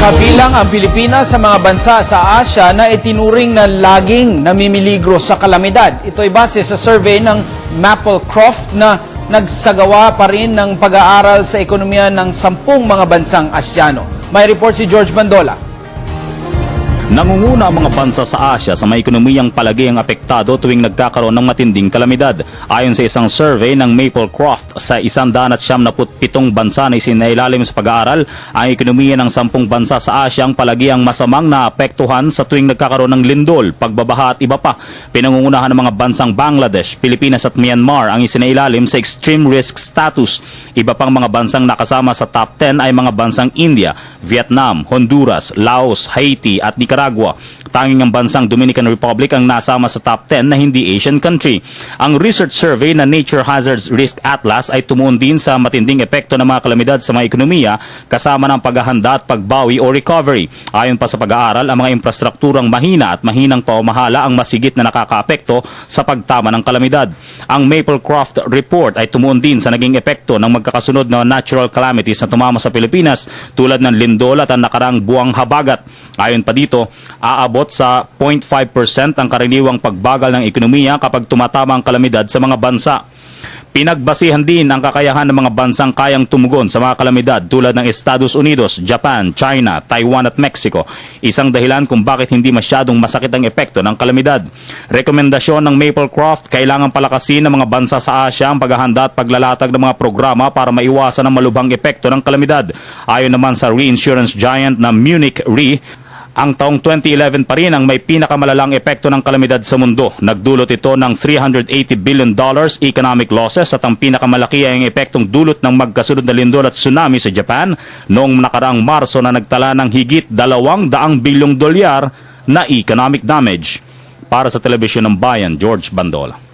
Kabilang ang Pilipinas sa mga bansa sa Asia na itinuring na laging namimiligro sa kalamidad. Ito ay base sa survey ng Maplecroft na nagsagawa pa rin ng pag-aaral sa ekonomiya ng sampung mga bansang Asyano. May report si George Bandola. Nangunguna ang mga bansa sa Asya sa may ekonomiyang palagi ang apektado tuwing nagkakaroon ng matinding kalamidad. Ayon sa isang survey ng Maplecroft, sa 177 bansa na isinailalim sa pag-aaral, ang ekonomiya ng 10 bansa sa Asya ang palagi ang masamang naapektuhan sa tuwing nagkakaroon ng lindol, pagbabaha at iba pa. Pinangungunahan ng mga bansang Bangladesh, Pilipinas at Myanmar ang isinailalim sa extreme risk status. Iba pang mga bansang nakasama sa top 10 ay mga bansang India, Vietnam, Honduras, Laos, Haiti at Nicaragua. Tanging ang bansang Dominican Republic ang nasama sa top 10 na hindi Asian country. Ang research survey na Nature Hazards Risk Atlas ay tumuon din sa matinding epekto ng mga kalamidad sa mga ekonomiya kasama ng paghahanda at pagbawi o recovery. Ayon pa sa pag-aaral, ang mga infrastrukturang mahina at mahinang pamamahala ang masigit na nakakaapekto sa pagtama ng kalamidad. Ang Maplecroft report ay tumuon din sa naging epekto ng magkakasunod na natural calamities na tumama sa Pilipinas tulad ng lindol at ang nakarang buwang habagat. Ayon pa dito, aabot sa 0.5% ang karaniwang pagbagal ng ekonomiya kapag tumatama ang kalamidad sa mga bansa. Pinagbasihan din ang kakayahan ng mga bansang kayang tumugon sa mga kalamidad tulad ng Estados Unidos, Japan, China, Taiwan at Mexico. Isang dahilan kung bakit hindi masyadong masakit ang epekto ng kalamidad. Rekomendasyon ng Maplecroft, kailangan palakasin ng mga bansa sa Asya ang paghahanda at paglalatag ng mga programa para maiwasan ang malubhang epekto ng kalamidad. Ayon naman sa reinsurance giant na Munich Re, ang taong 2011 pa rin ang may pinakamalalang epekto ng kalamidad sa mundo. Nagdulot ito ng 380 billion dollars economic losses at ang pinakamalaki ay ang epektong dulot ng magkasunod na lindol at tsunami sa Japan noong nakaraang Marso na nagtala ng higit 200 bilyong dolyar na economic damage. Para sa Telebisyon ng Bayan, George Bandola.